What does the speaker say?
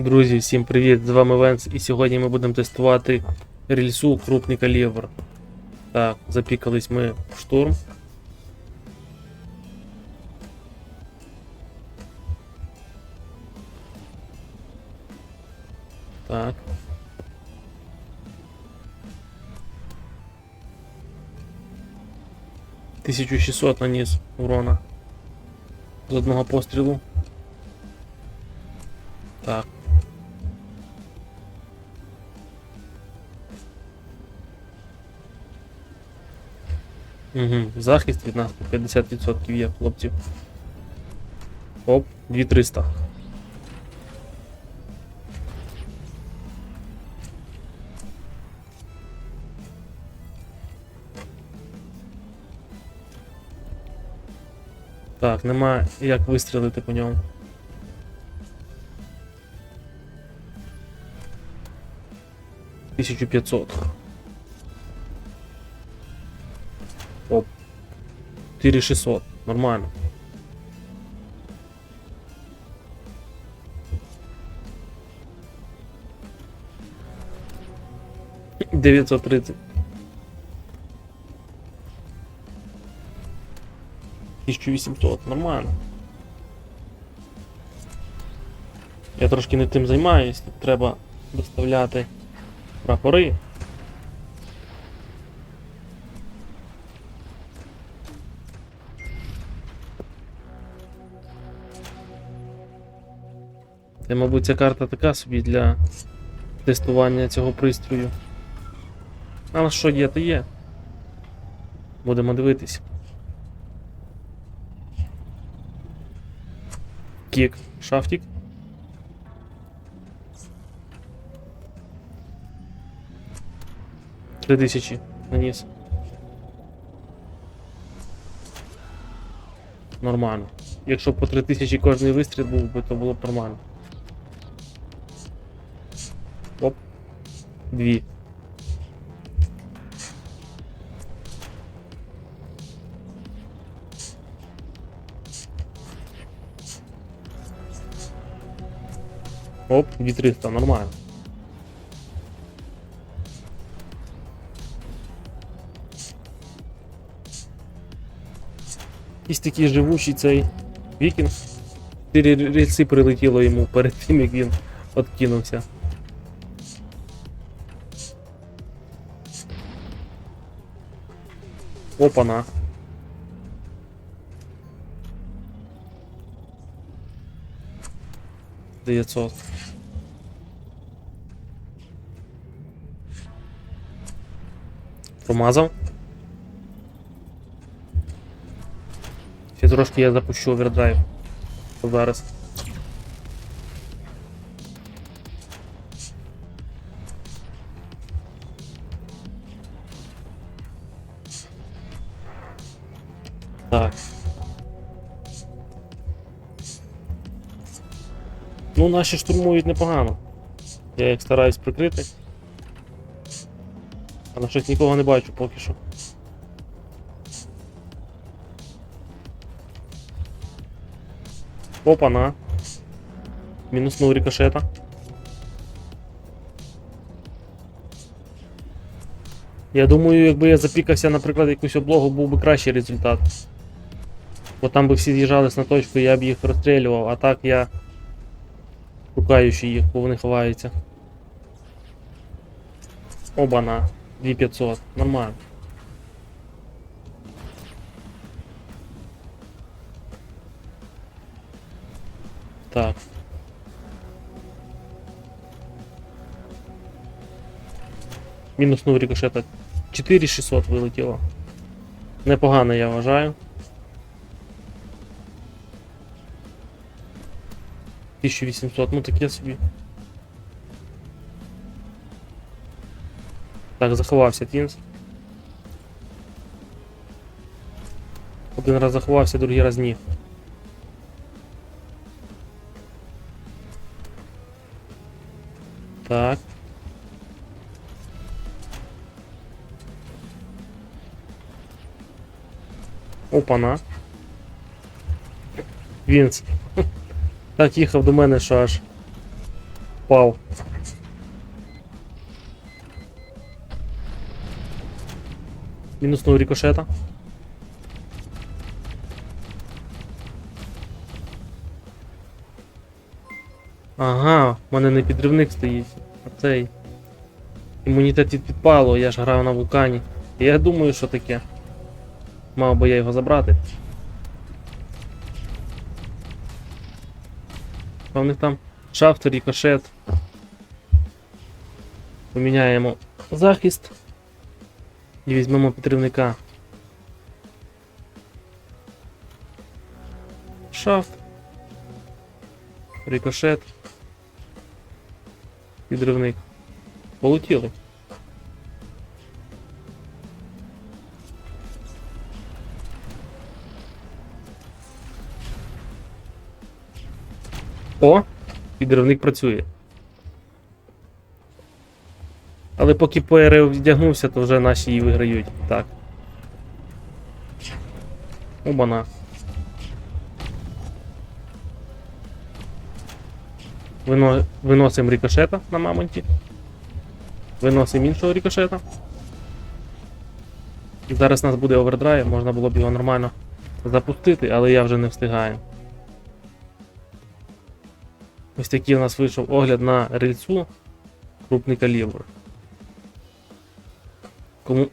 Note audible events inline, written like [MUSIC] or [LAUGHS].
Друзі, всім привіт! З вами Венс, і сьогодні ми будемо тестувати рельсу крупний калібр. Так, запікались ми в штурм. Так. Тисячу шістсот наніс урона. З одного пострілу. Так. Угу. Захист від нас по 50% є, хлопців. Оп, 2300. Так, нема як вистрілити по ньому. Тисячу п'ятсот. 4600. Нормально. Девятьсот тридцать. Тисячу вісімсот. Нормально. Я трошки не тим займаюсь. Треба доставляти прапори. Це, мабуть, ця карта така собі для тестування цього пристрою. Але що є, то є. Будемо дивитись. Кік, шафтик. Три тисячі наніс. Нормально. Якщо по 3000 кожний вистріл був би, то було б нормально. Оп. Дві. Оп, 2300, нормально. Якийсь такий живучий цей вікінг. Чотири рельси прилетіло йому перед тим, як він откинувся. Опана. Дев'ятсот. Промазав. Ще трошки я запущу овердрайв. Зараз. Так. Ну, наші штурмують непогано. Я їх стараюсь прикрити. Але щось нікого не бачу поки що. Опа-на. Мінуснув рикошета. Я думаю, якби я запікався, наприклад, якусь облогу, був би кращий результат. Бо там би всі з'їжджались на точку, я б їх розстрілював, а так я шукаючи їх, бо вони ховаються. Оба-на. 2500. Нормально. Так. Мінуснув рикошета. 4600 вилетіло. Непогано, я вважаю. 1800, ну таке собі. Так, заховався Тінс. Один раз заховався, другий раз ні. Так. Опана. Вінс. [LAUGHS] Так їхав до мене, що аж попав. Мінуснув рикошета. Ага, в мене не підривник стоїть, а цей. Імунітет від підпалу, я ж грав на вулкані. Я думаю, що таке. Мав би я його забрати. А в них там шафт, рикошет. Поміняємо захист. І візьмемо підривника. Шафт. Рикошет. Підривник. Полетіли. О! Підривник працює. Але поки ПР вдягнувся, то вже наші її виграють. Так. Обана. Вино... Виносимо рикошета на мамонті. Виносимо іншого рикошета. Зараз у нас буде овердрайв, можна було б його нормально запустити, але я вже не встигаю. Ось такий у нас вийшов огляд на рельсу крупний калібр. Кому